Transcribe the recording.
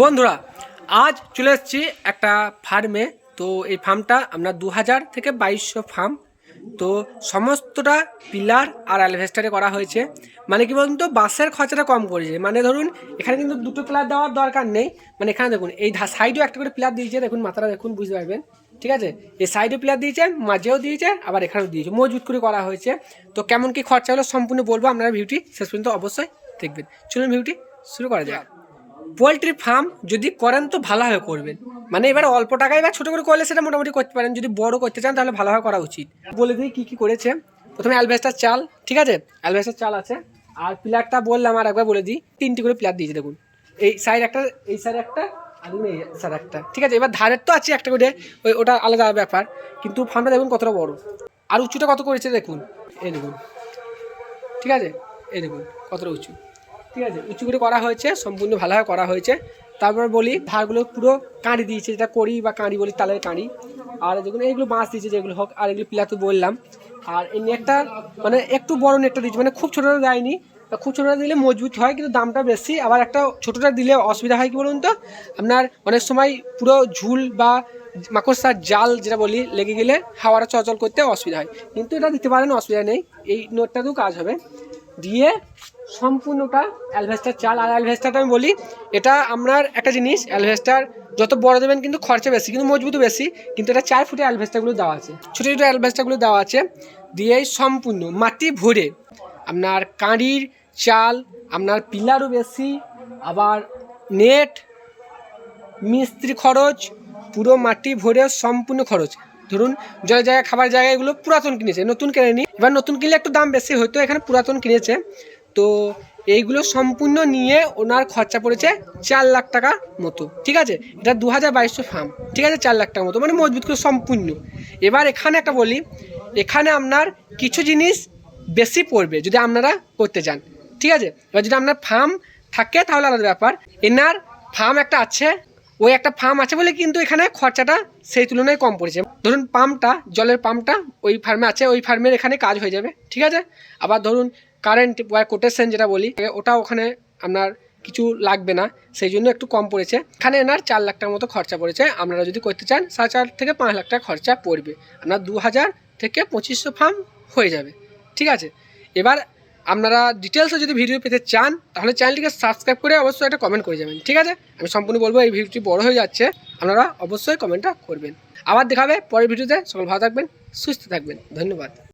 বন্ধুরা, আজ চলে এসেছি একটা ফার্মে তো এই ফার্মটা আমরা দু হাজার থেকে বাইশশো ফার্ম তো সমস্তটা পিলার আর অ্যালভেস্টারে করা হয়েছে। মানে কি বলুন তো, বাসের খরচাটা কম করেছে। মানে ধরুন, এখানে কিন্তু দুটো পিলার দেওয়ার দরকার নেই। মানে এখানে দেখুন, এই সাইডেও একটা করে পিলার দিয়েছে। দেখুন, মাথাটা দেখুন, বুঝতে পারবেন। ঠিক আছে? এই সাইডে পিলার দিয়েছে, মাঝেও দিয়েছে, আবার এখানেও দিয়েছে। মজবুত করে করা হয়েছে। তো কেমন কি খরচা হলো সম্পূর্ণ বলব। আপনারা ভিউটি শেষ পর্যন্ত অবশ্যই দেখবেন। চলুন ভিউটি শুরু করা যাক। পোলট্রি ফার্ম যদি করেন তো ভালোভাবে করবেন। মানে এবার অল্প টাকায় বা ছোটো করে করলে সেটা মোটামুটি করতে পারেন। যদি বড় করতে চান তাহলে ভালোভাবে করা উচিত। বলে দিই কী কী করেছে। প্রথমে অ্যালভেস্টার চাল, ঠিক আছে? অ্যালভেস্টার চাল আছে। আর পিলারটা বললাম আর একবার বলে দিই। তিনটি করে পিলার দিয়েছে, দেখুন। এই সাইড একটা, এই সাইড একটা আর এই সাইড একটা, ঠিক আছে? এবার ধারের তো আছে একটা করে, ওই ওটা আলাদা ব্যাপার। কিন্তু ফার্মটা দেখুন কতটা বড়। আর উঁচুটা কত করেছে, দেখুন। এই দেখুন। ঠিক আছে? এই দেখুন, কতটা উঁচু। ঠিক আছে, উঁচু করে করা হয়েছে, সম্পূর্ণ ভালোভাবে করা হয়েছে। তারপর বলি, ধারগুলো পুরো কাঁড়ি দিয়েছে, যেটা করি বা কাঁড়ি বলি, তালের কাঁড়ি। আর যেগুলো এইগুলো বাঁশ দিয়েছে যেগুলো হোক, আর এগুলো পিলা তো বললাম। আর এই নেটটা মানে একটু বড় নেটটা দিয়েছে মানে খুব ছোটোটা দেয়নি। খুব ছোটোটা দিলে মজবুত হয়, কিন্তু দামটা বেশি। আবার একটা ছোটোটা দিলে অসুবিধা হয় কি বলুন তো? আপনার অনেক সময় পুরো ঝুল বা মাকড়সার জাল যেটা বলি, লেগে গেলে হাওয়াটা চলাচল করতে অসুবিধা হয়। কিন্তু এটা দিতে পারেন, অসুবিধা নেই। এই নোটটাতেও কাজ হবে। দিয়ে সম্পূর্ণটা অ্যালভেস্টার চাল। আর অ্যালভেস্টারটা আমি বলি, এটা আপনার একটা জিনিস, অ্যালভেস্টার যত বড় দেবেন কিন্তু খরচা বেশি, কিন্তু মজবুতও বেশি, কিন্তু এটা চার ফুটে অ্যালভেস্টারগুলো দেওয়া আছে। ছোটো ছোটো অ্যালভেস্টারগুলো দেওয়া আছে, দিয়ে সম্পূর্ণ মাটি ভরে আপনার কাঁড়ির চাল, আপনার পিলারও বেশি, আবার নেট, মিস্ত্রি খরচ, পুরো মাটি ভরে সম্পূর্ণ খরচ। ধরুন জয় জায়গায় খাবার জায়গায় এগুলো পুরাতন কিনেছে, নতুন কেনেনি। এবার নতুন কিনলে একটু দাম বেশি, হয়তো এখানে পুরাতন কিনেছে। তো এইগুলো সম্পূর্ণ নিয়ে ওনার খরচা পড়েছে চার লাখ টাকা মতো, ঠিক আছে? এটা দু হাজার বাইশশো ফার্ম, ঠিক আছে? চার লাখ টাকা মতো মানে মজবুত করে সম্পূর্ণ। এবার এখানে একটা বলি, এখানে আপনার কিছু জিনিস বেশি পড়বে যদি আপনারা করতে চান, ঠিক আছে? এবার যদি আপনার ফার্ম থাকে তাহলে আলাদা ব্যাপার। এনার ফার্ম একটা আছে ওই একটা ফার্ম আছে বলে কিন্তু এখানে খরচাটা সেই তুলনায় কম পড়েছে। ধরুন পাম্পটা, জলের পাম্পটা ওই ফার্মে আছে, ওই ফার্মের এখানে কাজ হয়ে যাবে, ঠিক আছে? আবার ধরুন কারেন্ট বা কোটেশন যেটা বলি ওটা ওখানে আপনার কিছু লাগবে না, সেই জন্য একটু কম পড়েছে। এখানে এনার চার লাখ টাকার মতো খরচা পড়েছে, আপনারা যদি করতে চান, সাড়ে চার থেকে পাঁচ লাখ টাকা খরচা পড়বে। আপনার দু হাজার থেকে পঁচিশশো ফার্ম হয়ে যাবে, ঠিক আছে? এবার আপনারা ডিটেলসে যদি ভিডিও পেতে চান, তাহলে চ্যানেলটিকে সাবস্ক্রাইব করে অবশ্যই একটা কমেন্ট করে যাবেন, ঠিক আছে? আমি সম্পূর্ণ বলব, এই ভিডিওটি বড় হয়ে যাচ্ছে, আপনারা অবশ্যই কমেন্টটা করবেন। আবার দেখাবে, পরের ভিডিওতে সকল ভালো থাকবেন, সুস্থ থাকবেন, ধন্যবাদ।